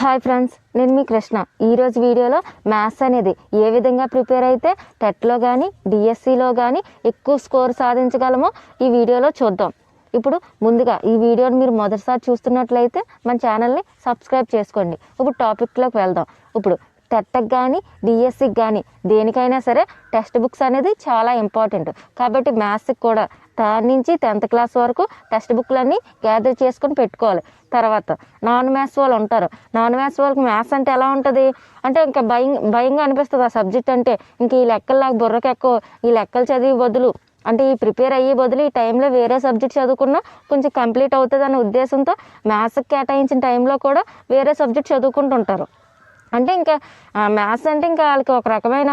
Hi friends నేను మీ కృష్ణ. ఈరోజు వీడియోలో మ్యాథ్స్ అనేది ఏ విధంగా ప్రిపేర్ అయితే టెట్లో కానీ డిఎస్సిలో కానీ ఎక్కువ స్కోర్ సాధించగలమో ఈ వీడియోలో చూద్దాం. ఇప్పుడు ముందుగా ఈ వీడియోని మీరు మొదటిసారి చూస్తున్నట్లయితే మన ఛానల్ని సబ్స్క్రైబ్ చేసుకోండి. ఇప్పుడు టాపిక్లోకి వెళ్దాం. ఇప్పుడు టెట్కి కానీ డిఎస్సికి కానీ దేనికైనా సరే టెక్స్ట్ బుక్స్ అనేది చాలా ఇంపార్టెంట్. కాబట్టి మ్యాథ్స్కి కూడా థర్డ్ నుంచి టెన్త్ క్లాస్ వరకు టెక్స్ట్ బుక్లన్నీ గ్యాదర్ చేసుకొని పెట్టుకోవాలి. తర్వాత నాన్ మ్యాథ్స్ వాళ్ళు ఉంటారు. నాన్ మ్యాథ్స్ వాళ్ళకి మ్యాథ్స్ అంటే ఎలా ఉంటుంది? అంటే ఇంకా భయం భయంగా అనిపిస్తుంది ఆ సబ్జెక్ట్ అంటే. ఇంక ఈ లెక్కలు నాకు బుర్రకి ఈ లెక్కలు చదివి బదులు అంటే ఈ ప్రిపేర్ అయ్యే బదులు ఈ టైంలో వేరే సబ్జెక్ట్ చదువుకున్నా కొంచెం కంప్లీట్ అవుతుంది అనే ఉద్దేశంతో మ్యాథ్స్కి కేటాయించిన టైంలో కూడా వేరే సబ్జెక్ట్ చదువుకుంటుంటారు. అంటే ఇంకా మ్యాథ్స్ అంటే ఇంకా వాళ్ళకి ఒక రకమైన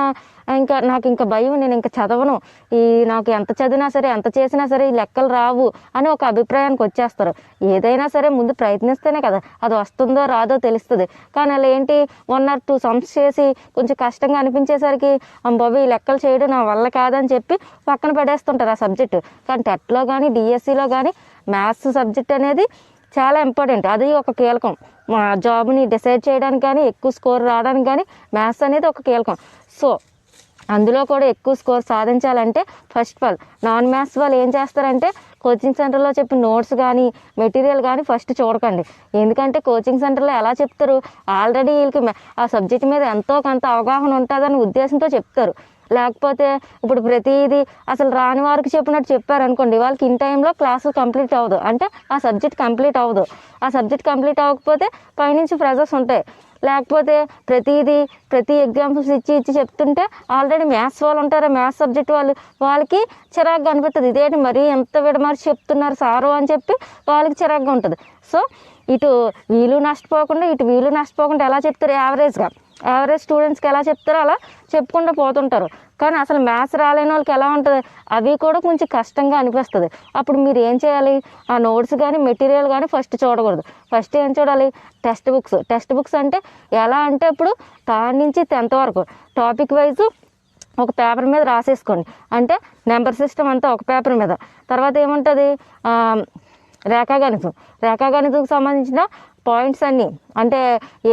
ఇంకా నాకు ఇంకా భయం నేను ఇంకా చదవను. ఈ నాకు ఎంత చదివినా సరే ఎంత చేసినా సరే ఈ లెక్కలు రావు అని ఒక అభిప్రాయానికి వచ్చేస్తారు. ఏదైనా సరే ముందు ప్రయత్నిస్తేనే కదా అది వస్తుందో రాదో తెలుస్తుంది. కానీ అలా ఏంటి వన్ ఆర్ టూ సమ్స్ చేసి కొంచెం కష్టంగా అనిపించేసరికి బాబు ఈ లెక్కలు చేయడం నా వల్ల కాదని చెప్పి పక్కన పడేస్తుంటారు ఆ సబ్జెక్టు కానీ టెట్లో కానీ డిఎస్సిలో కానీ మ్యాథ్స్ సబ్జెక్ట్ అనేది చాలా ఇంపార్టెంట్ అది ఒక కీలకం. మా జాబ్ని డిసైడ్ చేయడానికి కానీ ఎక్కువ స్కోర్ రావడానికి కానీ మ్యాథ్స్ అనేది ఒక కీలకం. సో అందులో కూడా ఎక్కువ స్కోర్ సాధించాలంటే first of all non maths వాళ్ళు ఏం చేస్తారంటే కోచింగ్ సెంటర్లో చెప్పిన నోట్స్ కానీ మెటీరియల్ కానీ ఫస్ట్ చూడకండి. ఎందుకంటే కోచింగ్ సెంటర్లో ఎలా చెప్తారు? ఆల్రెడీ వీళ్ళకి ఆ సబ్జెక్ట్ మీద ఎంతో కొంత అవగాహన ఉంటుందని ఉద్దేశంతో చెప్తారు. లేకపోతే ఇప్పుడు ప్రతిదీ అసలు రాని వారికి చెప్పినట్టు చెప్పారు అనుకోండి వాళ్ళకి ఇన్ టైంలో క్లాసులు కంప్లీట్ అవ్వదు. అంటే ఆ సబ్జెక్ట్ కంప్లీట్ అవ్వదు. ఆ సబ్జెక్ట్ కంప్లీట్ అవ్వకపోతే పైనుంచి ప్రెజర్స్ ఉంటాయి. లేకపోతే ప్రతిదీ ప్రతి ఎగ్జాంపుల్స్ ఇచ్చి ఇచ్చి చెప్తుంటే ఆల్రెడీ మ్యాథ్స్ వాళ్ళు ఉంటారు. మ్యాథ్స్ సబ్జెక్ట్ వాళ్ళు వాళ్ళకి చిరాగ్గా అనిపిస్తుంది ఇదేంటి మరీ ఎంత విడమరిచి చెప్తున్నారు సారు అని చెప్పి వాళ్ళకి చిరాగ్గా ఉంటుంది. సో ఇటు వీళ్ళు నష్టపోకుండా ఇటు వీళ్ళు నష్టపోకుండా ఎలా చెప్తారు యావరేజ్గా యావరేజ్ స్టూడెంట్స్కి ఎలా చెప్తారో అలా చెప్పుకుంటూ పోతుంటారు. కానీ అసలు మ్యాథ్స్ రాలేని వాళ్ళకి ఎలా ఉంటుంది? అవి కూడా కొంచెం కష్టంగా అనిపిస్తుంది. అప్పుడు మీరు ఏం చేయాలి? ఆ నోట్స్ కానీ మెటీరియల్ కానీ ఫస్ట్ చూడకూడదు. ఫస్ట్ ఏం చూడాలి? టెక్స్ట్ బుక్స్ టెక్స్ట్ బుక్స్ అంటే ఎలా అంటే ఇప్పుడు థర్డ్ నుంచి టెన్త్ వరకు. టాపిక్ వైజ్ ఒక పేపర్ మీద రాసేసుకోండి. అంటే నెంబర్ సిస్టమ్ అంతా ఒక పేపర్ మీద. తర్వాత ఏముంటుంది? రేఖాగణితం. రేఖాగణితంకి సంబంధించిన పాయింట్స్ అన్నీ. అంటే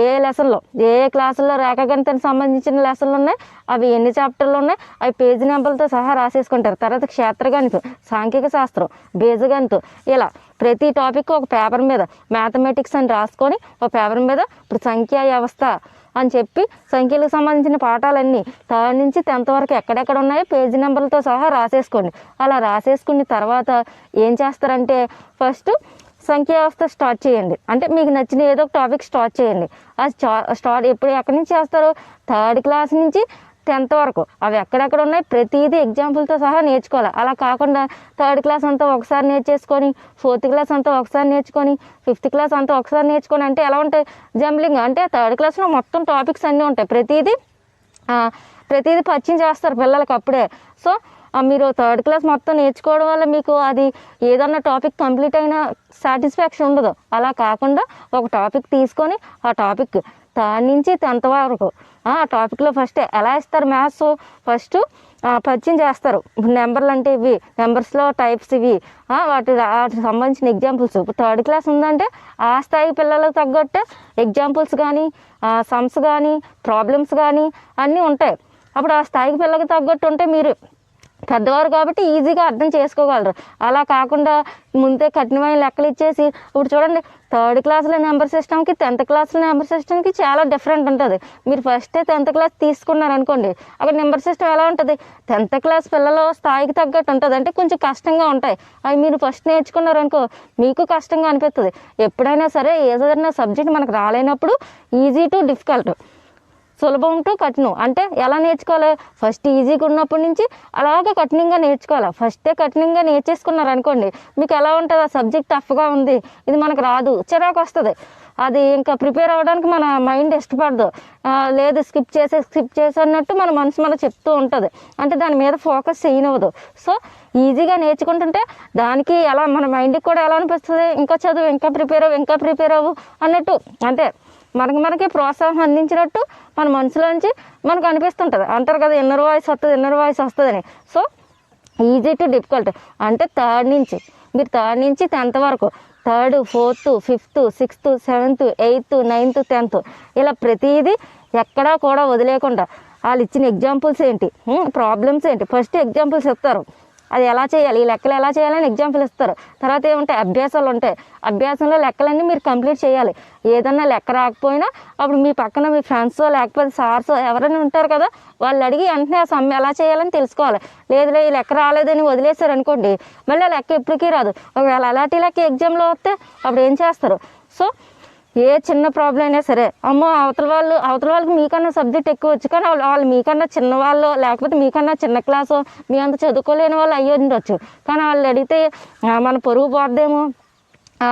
ఏ లెసన్లో? ఏ ఏ క్లాసుల్లో రేఖాగణితానికి సంబంధించిన లెసన్లు ఉన్నాయి? అవి ఎన్ని చాప్టర్లు ఉన్నాయి? అవి పేజీ నెంబర్లతో సహా రాసేసుకుంటారు. తర్వాత క్షేత్రగణితం సాంఘిక శాస్త్రం బీజగణితం ఇలా ప్రతి టాపిక్ ఒక పేపర్ మీద మ్యాథమెటిక్స్ అని రాసుకొని ఒక పేపర్ మీద ఇప్పుడు సంఖ్యా వ్యవస్థ అని చెప్పి సంఖ్యలకు సంబంధించిన పాఠాలన్నీ థర్డ్ నుంచి టెన్త్ వరకు ఎక్కడెక్కడ ఉన్నాయో పేజీ నెంబర్లతో సహా రాసేసుకోండి. అలా రాసేసుకున్న తర్వాత ఏం చేస్తారంటే ఫస్ట్ సంఖ్యా వ్యవస్థ స్టార్ట్ చేయండి. అంటే మీకు నచ్చిన ఏదో ఒక టాపిక్ స్టార్ట్ చేయండి. అది స్టార్ట్ ఎప్పుడు ఎక్కడి నుంచి చేస్తారు? థర్డ్ క్లాస్ నుంచి టెన్త్ వరకు. అవి ఎక్కడెక్కడ ఉన్నాయి? ప్రతిదీ ఎగ్జాంపుల్తో సహా నేర్చుకోవాలి. అలా కాకుండా థర్డ్ క్లాస్ అంతా ఒకసారి నేర్చేసుకొని ఫోర్త్ క్లాస్ అంతా ఒకసారి నేర్చుకొని ఫిఫ్త్ క్లాస్ అంతా ఒకసారి నేర్చుకొని అంటే ఎలా ఉంటాయి? జంబ్లింగ్ అంటే థర్డ్ క్లాస్లో మొత్తం టాపిక్స్ అన్నీ ఉంటాయి. ప్రతిదీ ప్రతిదీ పరిచయం చేస్తారు పిల్లలకి అప్పుడే. సో మీరు థర్డ్ క్లాస్ మొత్తం నేర్చుకోవడం వల్ల మీకు అది ఏదన్నా టాపిక్ కంప్లీట్ అయిన సాటిస్ఫాక్షన్ ఉండదు. అలా కాకుండా ఒక టాపిక్ తీసుకొని ఆ టాపిక్ థర్డ్ నుంచి టెన్త్ వరకు ఆ టాపిక్లో ఫస్ట్ ఎలా ఇస్తారు మ్యాథ్స్ ఫస్ట్ పరిచయం చేస్తారు. నెంబర్లు అంటే ఇవి నెంబర్స్లో టైప్స్ ఇవి వాటి వాటికి సంబంధించిన ఎగ్జాంపుల్స్ ఇప్పుడు థర్డ్ క్లాస్ ఉందంటే ఆ స్థాయి పిల్లలకు తగ్గట్టు ఎగ్జాంపుల్స్ కానీ సమ్స్ కానీ ప్రాబ్లమ్స్ కానీ అన్నీ ఉంటాయి. అప్పుడు ఆ స్థాయికి పిల్లలకు తగ్గట్టు ఉంటే మీరు పెద్దవారు కాబట్టి ఈజీగా అర్థం చేసుకోగలరు. అలా కాకుండా ముందే కఠినమైన లెక్కలు ఇచ్చేసి ఇప్పుడు చూడండి థర్డ్ క్లాస్లో నెంబర్ సిస్టమ్కి టెన్త్ క్లాస్లో నెంబర్ సిస్టమ్కి చాలా డిఫరెంట్ ఉంటుంది. మీరు ఫస్టే టెన్త్ క్లాస్ తీసుకున్నారు అనుకోండి అక్కడ నెంబర్ సిస్టమ్ ఎలా ఉంటుంది? టెన్త్ క్లాస్ పిల్లల స్థాయికి తగ్గట్టు ఉంటుంది. అంటే కొంచెం కష్టంగా ఉంటాయి. అవి మీరు ఫస్ట్ నేర్చుకున్నారు అనుకో మీకు కష్టంగా అనిపిస్తుంది. ఎప్పుడైనా సరే ఏదైనా సబ్జెక్ట్ మనకు రాలేనప్పుడు ఈజీ టు డిఫికల్ట్ సులభం టు కఠినం అంటే ఎలా నేర్చుకోవాలి? ఫస్ట్ ఈజీగా ఉన్నప్పటి నుంచి అలాగే కఠినంగా నేర్చుకోవాలి. ఫస్టే కఠినంగా నేర్చేసుకున్నారు అనుకోండి మీకు ఎలా ఉంటుంది? ఆ సబ్జెక్ట్ టఫ్గా ఉంది ఇది మనకు రాదు చిరాకు వస్తుంది. అది ఇంకా ప్రిపేర్ అవ్వడానికి మన మైండ్ ఇష్టపడదు. లేదు స్కిప్ చేసే స్కిప్ చేసే అన్నట్టు మన మనసు మనకు చెప్తూ ఉంటుంది. అంటే దాని మీద ఫోకస్ చేయనివ్వదు. సో ఈజీగా నేర్చుకుంటుంటే దానికి ఎలా మన మైండ్కి కూడా ఎలా అనిపిస్తుంది? ఇంకా చదువు ఇంకా ప్రిపేర్ అవ్వు ఇంకా ప్రిపేర్ అవ్వు అన్నట్టు. అంటే మనకి మనకి ప్రోత్సాహం అందించినట్టు మన మనసులోంచి మనకు అనిపిస్తుంటుంది. అంటారు కదా ఇన్నర్ వాయిస్ వస్తుంది ఇన్నర్ వాయిస్ వస్తుందని. సో ఈజీ టు డిఫికల్ట్ అంటే థర్డ్ నుంచి మీరు థర్డ్ నుంచి టెన్త్ వరకు third fourth fifth sixth seventh eighth ninth tenth ఇలా ప్రతిదీ ఎక్కడా కూడా వదిలేకుండా వాళ్ళు ఇచ్చిన ఎగ్జాంపుల్స్ ఏంటి? ప్రాబ్లమ్స్ ఏంటి? ఫస్ట్ ఎగ్జాంపుల్స్ చెప్తారు. అది ఎలా చేయాలి? ఈ లెక్కలు ఎలా చేయాలని ఎగ్జాంపుల్ ఇస్తారు తర్వాత ఏముంటాయి? అభ్యాసాలు ఉంటాయి. అభ్యాసంలో లెక్కలన్నీ మీరు కంప్లీట్ చేయాలి. ఏదన్నా లెక్క రాకపోయినా అప్పుడు మీ పక్కన మీ ఫ్రెండ్స్ లేకపోతే సార్స్ ఎవరైనా ఉంటారు కదా వాళ్ళు అడిగి వెంటనే ఆ సమ్ ఎలా చేయాలని తెలుసుకోవాలి. లేదులే ఈ లెక్క రాలేదని వదిలేశారు అనుకోండి మళ్ళీ ఆ లెక్క ఎప్పటికీ రాదు. ఒకవేళ అలాంటి లెక్క ఎగ్జామ్లో వస్తే అప్పుడు ఏం చేస్తారు? సో ఏ చిన్న ప్రాబ్లం అయినా సరే అమ్మో అవతల వాళ్ళు అవతల వాళ్ళకి మీకన్నా సబ్జెక్ట్ ఎక్కువ వచ్చు కానీ వాళ్ళు వాళ్ళు మీకన్నా చిన్నవాళ్ళు లేకపోతే మీకన్నా చిన్న క్లాసు మీ అంత చదువుకోలేని వాళ్ళు అయ్యి ఉండొచ్చు. కానీ వాళ్ళు అడిగితే మన పొరుగు పోద్దేమో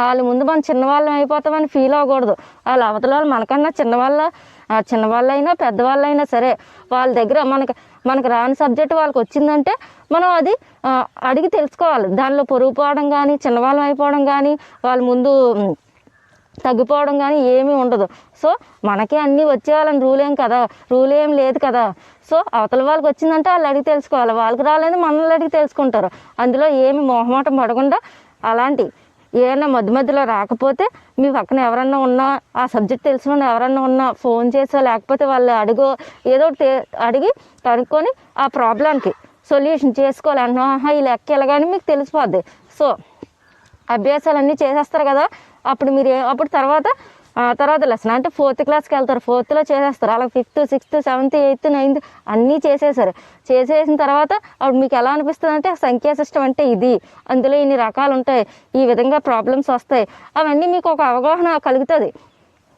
వాళ్ళ ముందు మనం చిన్నవాళ్ళం అయిపోతామని ఫీల్ అవ్వకూడదు. వాళ్ళు అవతల వాళ్ళు మనకన్నా చిన్నవాళ్ళ చిన్నవాళ్ళైనా పెద్దవాళ్ళైనా సరే వాళ్ళ దగ్గర మనకి మనకు రాని సబ్జెక్ట్ వాళ్ళకి వచ్చిందంటే మనం అది అడిగి తెలుసుకోవాలి. దానిలో పొరుగు పోవడం కానీ చిన్నవాళ్ళం అయిపోవడం కానీ వాళ్ళ ముందు తగ్గిపోవడం కానీ ఏమీ ఉండదు. సో మనకే అన్నీ వచ్చేయాలని రూల్ ఏం కదా? రూల్ ఏం లేదు కదా? సో అవతల వాళ్ళకి వచ్చిందంటే వాళ్ళు అడిగి తెలుసుకోవాలి. వాళ్ళకి రాలేదు మనల్ని అడిగి తెలుసుకుంటారు. అందులో ఏమి మొహమాటం పడకుండా అలాంటి ఏమైనా మధ్య మధ్యలో రాకపోతే మీ పక్కన ఎవరన్నా ఉన్నా ఆ సబ్జెక్ట్ తెలిసిన ఎవరన్నా ఉన్నా ఫోన్ చేసో లేకపోతే వాళ్ళు అడుగో ఏదో ఒకటి అడిగి కనుక్కొని ఆ ప్రాబ్లంకి సొల్యూషన్ చేసుకోవాలి అన్నా ఈ లెక్క ఎలాగని మీకు తెలిసిపోద్ది. సో అభ్యాసాలన్నీ చేసేస్తారు కదా? అప్పుడు మీరు అప్పుడు తర్వాత ఆ, తర్వాత లెసన్ అంటే ఫోర్త్ క్లాస్కి వెళ్తారు. ఫోర్త్లో చేసేస్తారు. అలా fifth sixth seventh eighth ninth అన్నీ చేసేసారు చేసేసిన తర్వాత అప్పుడు మీకు ఎలా అనిపిస్తుంది అంటే సంఖ్యా సిస్టమ్ అంటే ఇది. అందులో ఇన్ని రకాలు ఉంటాయి ఈ విధంగా ప్రాబ్లమ్స్ వస్తాయి. అవన్నీ మీకు ఒక అవగాహన కలుగుతుంది.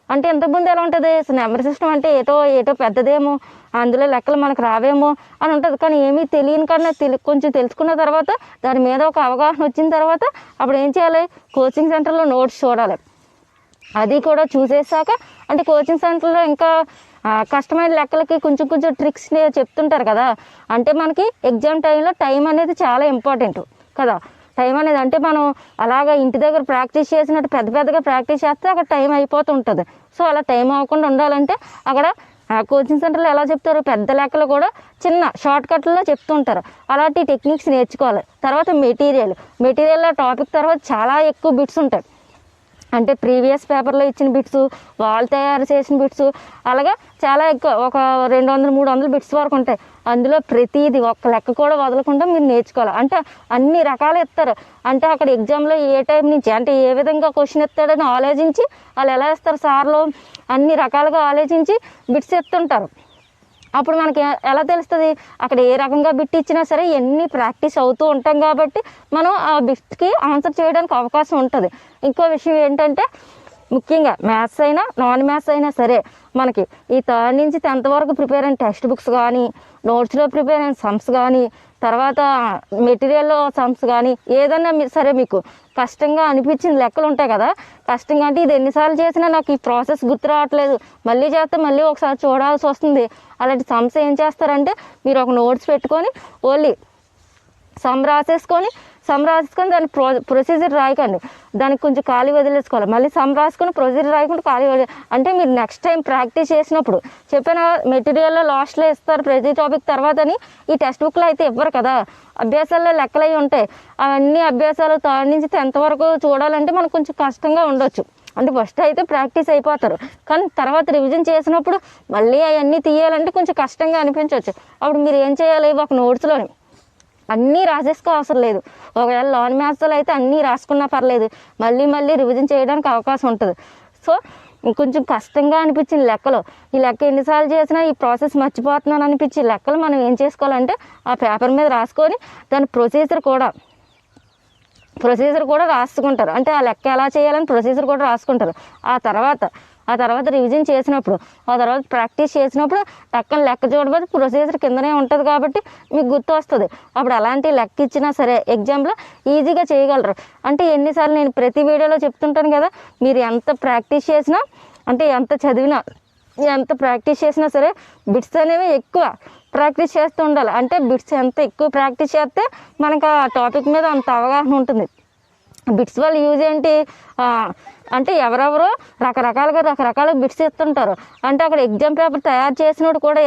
అంటే ఇంతకుముందు ఎలా ఉంటుంది? నెంబర్ సిస్టమ్ అంటే ఏటో ఏటో పెద్దదేమో అందులో లెక్కలు మనకు రావేమో అని ఉంటుంది. కానీ ఏమీ తెలియని కన్నా తెలి కొంచెం తెలుసుకున్న తర్వాత దాని మీద ఒక అవగాహన వచ్చిన తర్వాత అప్పుడు ఏం చేయాలి? కోచింగ్ సెంటర్లో నోట్స్ చూడాలి. అది కూడా చూసేసాక అంటే కోచింగ్ సెంటర్లో ఇంకా కష్టమైన లెక్కలకి కొంచెం కొంచెం ట్రిక్స్ చెప్తుంటారు కదా. అంటే మనకి ఎగ్జామ్ టైంలో టైం అనేది చాలా ఇంపార్టెంట్ కదా. టైం అనేది అంటే మనం అలాగా ఇంటి దగ్గర ప్రాక్టీస్ చేసినట్టు పెద్ద పెద్దగా ప్రాక్టీస్ చేస్తే అక్కడ టైం అయిపోతుంటుంది. సో అలా టైం అవ్వకుండా ఉండాలంటే అక్కడ ఆ కోచింగ్ సెంటర్లో ఎలా చెప్తారు? పెద్ద లెక్కలు కూడా చిన్న షార్ట్ కట్లలో చెప్తుంటారు. అలాంటి టెక్నిక్స్ నేర్చుకోవాలి. తర్వాత మెటీరియల్. మెటీరియల్లో టాపిక్ తర్వాత చాలా ఎక్కువ బిట్స్ ఉంటాయి. అంటే ప్రీవియస్ పేపర్లో ఇచ్చిన బిట్స్ వాళ్ళు తయారు చేసిన బిట్స్. అలాగా చాలా ఎక్కువ ఒక రెండు వందలు మూడు వందల బిట్స్ వరకు ఉంటాయి. అందులో ప్రతిదీ ఒక్క లెక్క కూడా వదలకుండా మీరు నేర్చుకోవాలి. అంటే అన్ని రకాలు ఇస్తారు. అంటే అక్కడ ఎగ్జామ్లో ఏ టైం నుంచి అంటే ఏ విధంగా క్వశ్చన్ ఇస్తాడని ఆలోచించి వాళ్ళు ఎలా ఇస్తారు సార్లు అన్ని రకాలుగా ఆలోచించి బిట్స్ ఇస్తుంటారు. అప్పుడు మనకి ఎలా తెలుస్తుంది? అక్కడ ఏ రకంగా బిట్ ఇచ్చినా సరే ఎన్ని ప్రాక్టీస్ అవుతూ ఉంటాం కాబట్టి మనం ఆ బిట్కి ఆన్సర్ చేయడానికి అవకాశం ఉంటుంది. ఇంకో విషయం ఏంటంటే ముఖ్యంగా మ్యాథ్స్ అయినా నాన్ మ్యాథ్స్ అయినా సరే మనకి ఈ థర్డ్ నుంచి టెన్త్ వరకు ప్రిపేర్ అయిన టెక్స్ట్ బుక్స్ కానీ నోట్స్లో ప్రిపేర్ అయిన సమ్స్ కానీ తర్వాత మెటీరియల్లో సమ్స్ కానీ ఏదన్నా సరే మీకు కష్టంగా అనిపించింది లెక్కలు ఉంటాయి కదా. కష్టంగా అంటే ఇది ఎన్నిసార్లు చేసినా నాకు ఈ ప్రాసెస్ గుర్తు రావట్లేదు. మళ్ళీ చేస్తే మళ్ళీ ఒకసారి చూడాల్సి వస్తుంది. అలాంటి సమ్స్ ఏం చేస్తారంటే మీరు ఒక నోట్స్ పెట్టుకొని ఓన్లీ సమ్ రాసేసుకొని సమ్ రాసేసుకొని దాని ప్రో ప్రొసీజర్ రాయకండి. దానికి కొంచెం ఖాళీ వదిలేసుకోవాలి. మళ్ళీ సమ్ రాసుకొని ప్రొసీజర్ రాయకుండా ఖాళీ వదిలే అంటే మీరు నెక్స్ట్ టైం ప్రాక్టీస్ చేసినప్పుడు చెప్పిన మెటీరియల్లో లాస్ట్లో ఇస్తారు ప్రతి టాపిక్ తర్వాతని ఈ టెక్స్ట్ బుక్లో అయితే ఇవ్వరు కదా. అభ్యాసాల్లో లెక్కలు అయి ఉంటాయి. అవన్నీ అభ్యాసాలు థర్డ్ నుంచి టెన్త్ వరకు చూడాలంటే మనకు కొంచెం కష్టంగా ఉండొచ్చు. అంటే ఫస్ట్ అయితే ప్రాక్టీస్ అయిపోతారు. కానీ తర్వాత రివిజన్ చేసినప్పుడు మళ్ళీ అవన్నీ తీయాలంటే కొంచెం కష్టంగా అనిపించవచ్చు అప్పుడు మీరు ఏం చేయాలి ఒక నోట్స్లోని అన్నీ రాసేసుకో అవసరం లేదు. ఒకవేళ లాన్ మ్యాథ్స్లో అయితే అన్నీ రాసుకున్నా పర్లేదు. మళ్ళీ మళ్ళీ రివిజన్ చేయడానికి అవకాశం ఉంటుంది. సో కొంచెం కష్టంగా అనిపించిన లెక్కలు. ఈ లెక్క ఎన్నిసార్లు చేసినా ఈ ప్రాసెస్ మర్చిపోతున్నాను అనిపించే లెక్కలు మనం ఏం చేసుకోవాలంటే ఆ పేపర్ మీద రాసుకొని దాని ప్రొసీజర్ కూడా ప్రొసీజర్ కూడా రాసుకుంటారు. అంటే ఆ లెక్క ఎలా చేయాలని ప్రొసీజర్ కూడా రాసుకుంటారు. ఆ తర్వాత ఆ తర్వాత రివిజన్ చేసినప్పుడు ఆ తర్వాత ప్రాక్టీస్ చేసినప్పుడు టక్కన లెక్క చూడబోతే ప్రొసీజర్ కిందనే ఉంటుంది కాబట్టి మీకు గుర్తు వస్తుంది. అప్పుడు అలాంటి లెక్క ఇచ్చినా సరే ఎగ్జామ్లో ఈజీగా చేయగలరు. అంటే ఎన్నిసార్లు నేను ప్రతి వీడియోలో చెప్తుంటాను కదా మీరు ఎంత ప్రాక్టీస్ చేసినా అంటే ఎంత చదివినా ఎంత ప్రాక్టీస్ చేసినా సరే బిట్స్ అనేవి ఎక్కువ ప్రాక్టీస్ చేస్తూ ఉండాలి. అంటే బిట్స్ ఎంత ఎక్కువ ప్రాక్టీస్ చేస్తే మనకు ఆ టాపిక్ మీద అంత అవగాహన ఉంటుంది. బిట్స్ వల్ల యూజ్ ఏంటి? అంటే ఎవరెవరో రకరకాలుగా రకరకాల బిట్స్ ఇస్తుంటారు. అంటే అక్కడ ఎగ్జామ్ పేపర్ తయారు చేసినోడు కూడా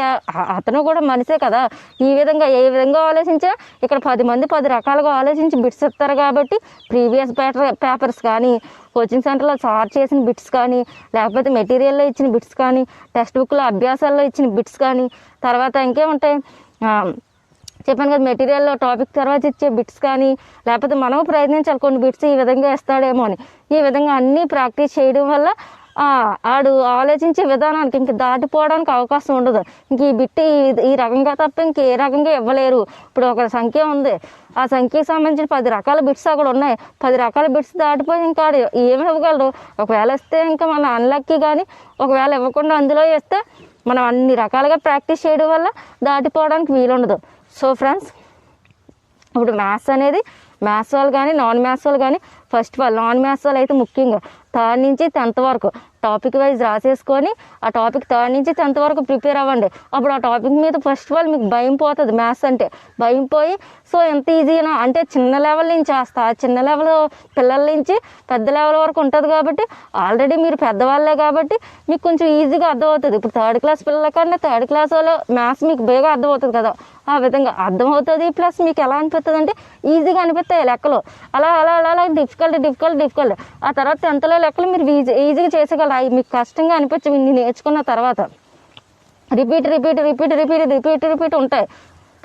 అతను కూడా మనిషే కదా. ఈ విధంగా ఏ విధంగా ఆలోచించినా ఇక్కడ పది మంది పది రకాలుగా ఆలోచించి బిట్స్ ఇస్తారు కాబట్టి ప్రీవియస్ పేపర్ పేపర్స్ కానీ కోచింగ్ సెంటర్లో సార్ చేసిన బిట్స్ కానీ లేకపోతే మెటీరియల్లో ఇచ్చిన బిట్స్ కానీ టెక్స్ట్ బుక్లో అభ్యాసాల్లో ఇచ్చిన బిట్స్ కానీ తర్వాత ఇంకేముంటాయి? చెప్పాను కదా మెటీరియల్లో టాపిక్ తర్వాత ఇచ్చే బిట్స్ కానీ లేకపోతే మనం ప్రయత్నించాలి కొన్ని బిట్స్ ఈ విధంగా ఇస్తాడేమో అని. ఈ విధంగా అన్నీ ప్రాక్టీస్ చేయడం వల్ల ఆడు ఆలోచించే విధానానికి ఇంక దాటిపోవడానికి అవకాశం ఉండదు. ఇంక ఈ బిట్ ఈ- ఈ రకంగా తప్ప ఇంక ఏ రకంగా ఇవ్వలేరు. ఇప్పుడు ఒక సంఖ్య ఉంది. ఆ సంఖ్యకి సంబంధించిన పది రకాల బిట్స్ అక్కడ ఉన్నాయి. పది రకాల బిట్స్ దాటిపోయి ఇంకా ఆడు ఏమి ఇవ్వగలరు ఒకవేళ ఇస్తే ఇంకా మన అన్లక్కి కానీ ఒకవేళ ఇవ్వకుండా అందులో వేస్తే మనం అన్ని రకాలుగా ప్రాక్టీస్ చేయడం వల్ల దాటిపోవడానికి వీలుండదు. సో ఫ్రెండ్స్ ఇప్పుడు మ్యాథ్స్ అనేది మ్యాథ్స్ వాళ్ళు కానీ నాన్ మ్యాథ్స్ వాళ్ళు కానీ first of all non maths వాళ్ళు అయితే ముఖ్యంగా థర్డ్ నుంచి టెన్త్ వరకు టాపిక్ వైజ్ రాసేసుకొని ఆ టాపిక్ థర్డ్ నుంచి టెన్త్ వరకు ప్రిపేర్ అవ్వండి. అప్పుడు ఆ టాపిక్ మీద ఫస్ట్ ఆఫ్ ఆల్ మీకు భయం పోతుంది మ్యాథ్స్ అంటే. భయం పోయి సో ఎంత ఈజీనా అంటే చిన్న లెవెల్ నుంచి వేస్తా చిన్న లెవెల్ పిల్లల నుంచి పెద్ద లెవెల్ వరకు ఉంటుంది కాబట్టి ఆల్రెడీ మీరు పెద్దవాళ్ళే కాబట్టి మీకు కొంచెం ఈజీగా అర్థమవుతుంది. ఇప్పుడు థర్డ్ క్లాస్ పిల్లల కన్నా థర్డ్ క్లాస్ వాళ్ళు మ్యాథ్స్ మీకు బేగా అర్థమవుతుంది కదా. ఆ విధంగా అర్థమవుతుంది ప్లస్ మీకు ఎలా అనిపిస్తుంది అంటే ఈజీగా అనిపిస్తాయి లెక్కలు. అలా అలా అలా అలా డిఫికల్ట్ డిఫికల్ట్ డిఫికల్ట్ ఆ తర్వాత టెన్త్లో లెక్కలు మీరు ఈజీ ఈజీగా చేసేయగలరు. మీకు కష్టంగా అనిపించి ఇన్ని నేర్చుకున్న తర్వాత repeat repeat repeat repeat repeat repeat ఉంటాయి.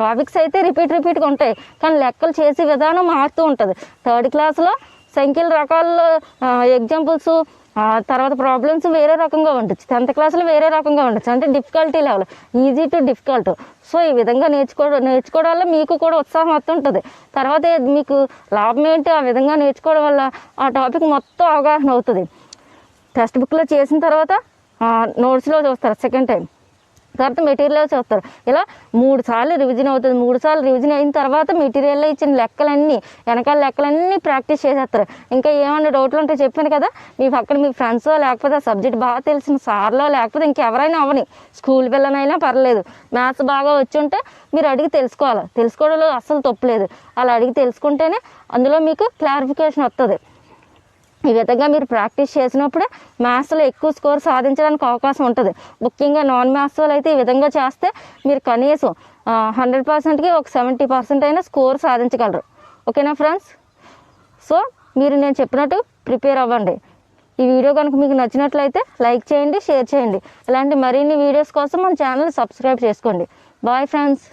టాపిక్స్ అయితే రిపీట్ రిపీట్గా ఉంటాయి. కానీ లెక్కలు చేసే విధానం మారుతూ ఉంటుంది. థర్డ్ క్లాస్లో సంఖ్యల రకాల్లో ఎగ్జాంపుల్స్ తర్వాత ప్రాబ్లమ్స్ వేరే రకంగా ఉండొచ్చు. టెన్త్ క్లాస్లో వేరే రకంగా ఉండొచ్చు. అంటే difficulty level easy to difficult so ఈ విధంగా నేర్చుకోవడం నేర్చుకోవడం వల్ల మీకు కూడా ఉత్సాహం వస్తుంటుంది తర్వాత మీకు లాభం ఏంటి? ఆ విధంగా నేర్చుకోవడం వల్ల ఆ టాపిక్ మొత్తం అవగాహన అవుతుంది. టెక్స్ట్ బుక్లో చేసిన తర్వాత నోట్స్లో చూస్తారు సెకండ్ టైం తర్వాత మెటీరియల్ చూస్తారు. ఇలా మూడు సార్లు రివిజన్ అవుతుంది. మూడు సార్లు రివిజన్ అయిన తర్వాత మెటీరియల్లో ఇచ్చిన లెక్కలన్నీ వెనకాల లెక్కలన్నీ ప్రాక్టీస్ చేసేస్తారు. ఇంకా ఏమన్నా డౌట్లు ఉంటే చెప్పాను కదా మీ పక్కన మీ ఫ్రెండ్స్ లేకపోతే ఆ సబ్జెక్ట్ బాగా తెలిసిన సార్లో లేకపోతే ఇంకెవరైనా అవని స్కూల్ పిల్లనైనా పర్లేదు. మ్యాథ్స్ బాగా వచ్చి ఉంటే మీరు అడిగి తెలుసుకోవాలి. తెలుసుకోవడంలో అస్సలు తప్పులేదు అలా అడిగి తెలుసుకుంటేనే అందులో మీకు క్లారిఫికేషన్ వస్తుంది ఈ విధంగా మీరు ప్రాక్టీస్ చేసినప్పుడే మ్యాథ్స్లో ఎక్కువ స్కోర్ సాధించడానికి అవకాశం ఉంటుంది. ముఖ్యంగా నాన్ మ్యాథ్స్ వాళ్ళు అయితే ఈ విధంగా చేస్తే మీరు కనీసం హండ్రెడ్ పర్సెంట్కి ఒక సెవెంటీ పర్సెంట్ అయినా స్కోర్ సాధించగలరు. ఓకేనా ఫ్రెండ్స్? సో మీరు నేను చెప్పినట్టు ప్రిపేర్ అవ్వండి. ఈ వీడియో కనుక మీకు నచ్చినట్లయితే లైక్ చేయండి షేర్ చేయండి. ఇలాంటి మరిన్ని వీడియోస్ కోసం మన ఛానల్ సబ్స్క్రైబ్ చేసుకోండి. Bye friends!